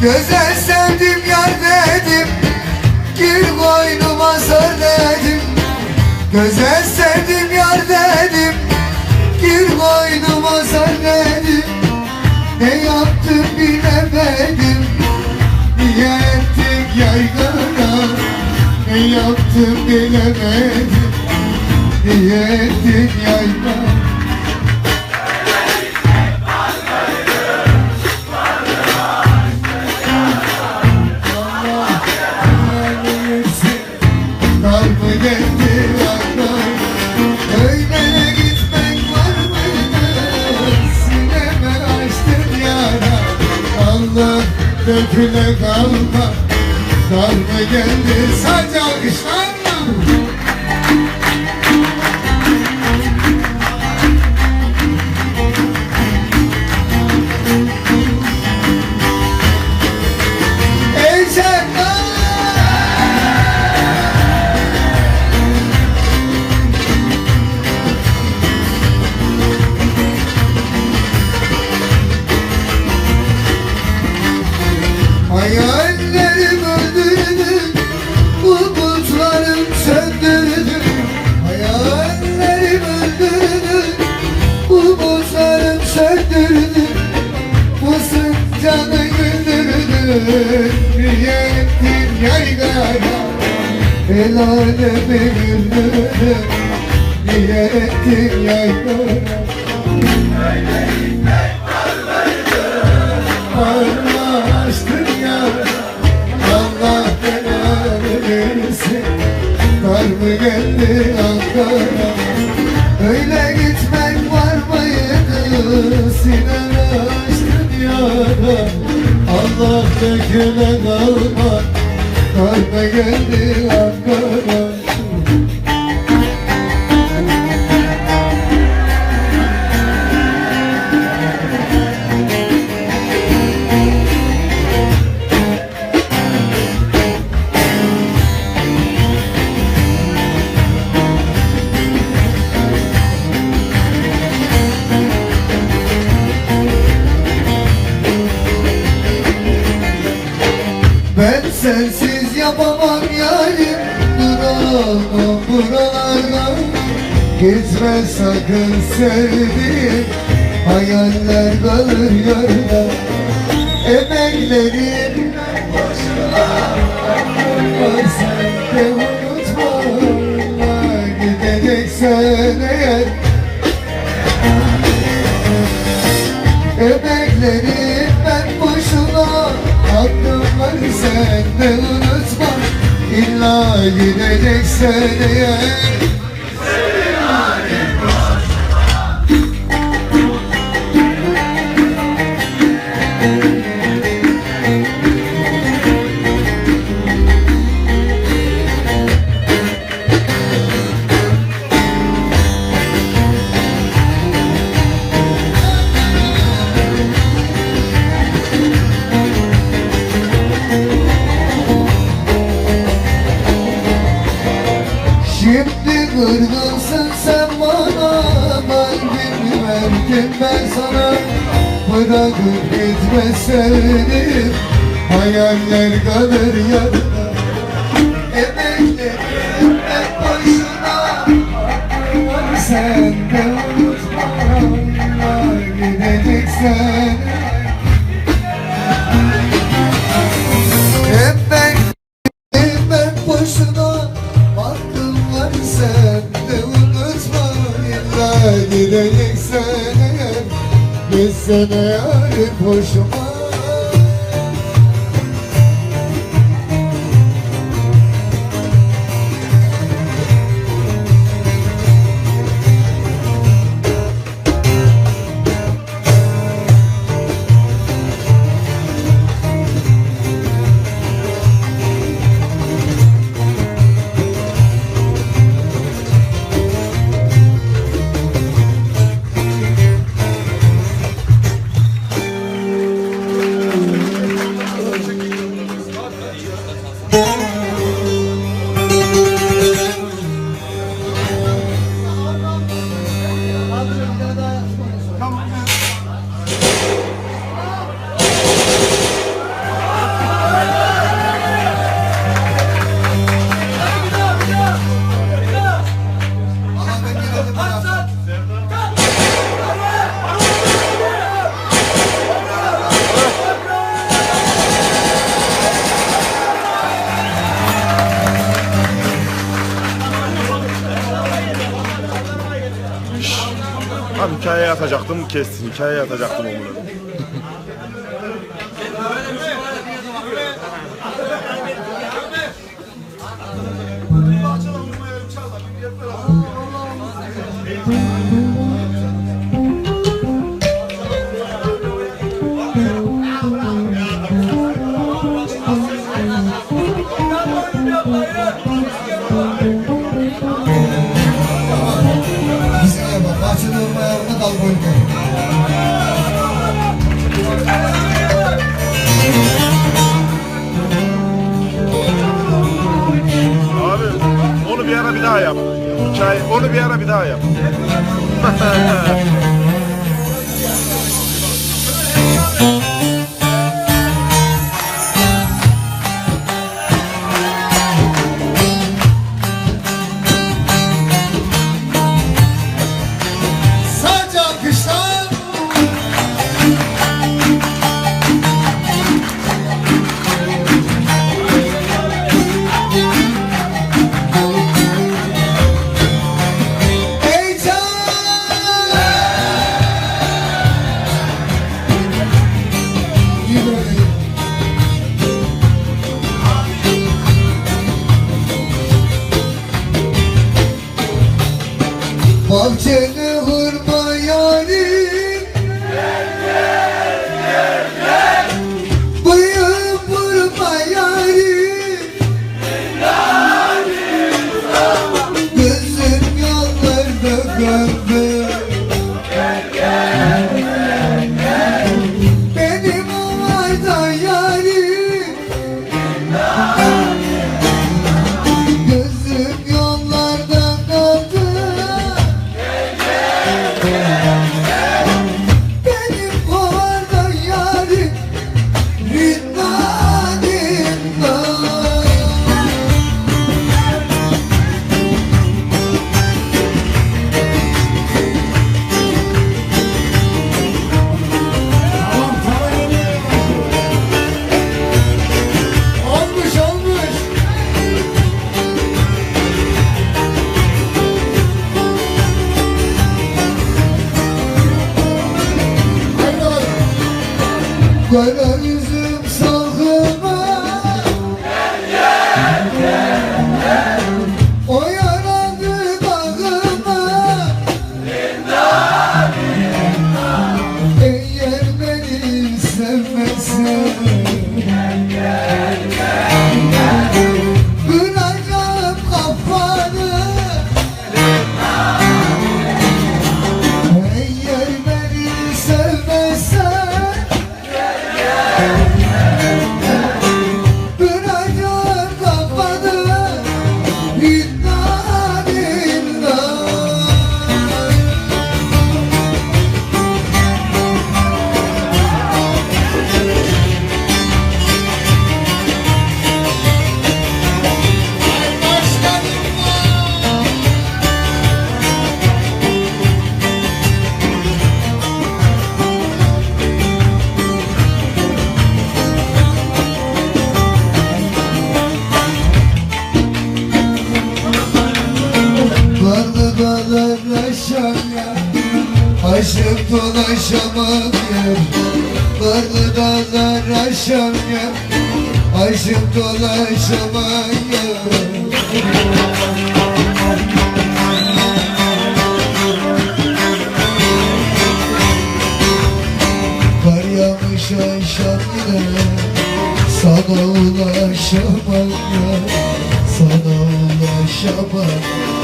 Güzel sevdim yar dedim Gir dedim Güzel sevdim yar dedim Gir koynuma sar Ne yaptım bilemedim Niye ettik yaygara? Ne yaptım bilemedim Niye ettik yaygara geldi. Sadece alkışlarla Niye ettin yaygara Varlaştın ya Allah belanı versin Kar mı geldi Ankara Öyle gitmek var mıydı Sineme açtın yara Allah döküle kalma Kar mı geldi Ankara Gitme sakın sevdiğim Hayaller kalır yarıda Emeklerim boşuna. Var sen de unutma Gideceksen eğer. Emeklerim ben boşuna Hakkım var sen de unutma. İlla gideceksen eğer Verdim ben sana Bırakıp gitme sevdim Hayaller kalır yarıda Emeklerim hep boşuna Sen de unutma Gideceksen Hep Gitsene yarim hoşuma Tam hikayeye atacaktım kestin. Hikayeye atacaktım onu. Daha yap. Hikaye, onu bir ara bir daha yap. dağlar aşağı Aşık dolaşamam yer Vardı dağlar aşağı Aşık dolaşamam yer aşağı yine Sana ulaşamam ya. Sana ulaşamam. Kar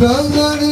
Dönlerin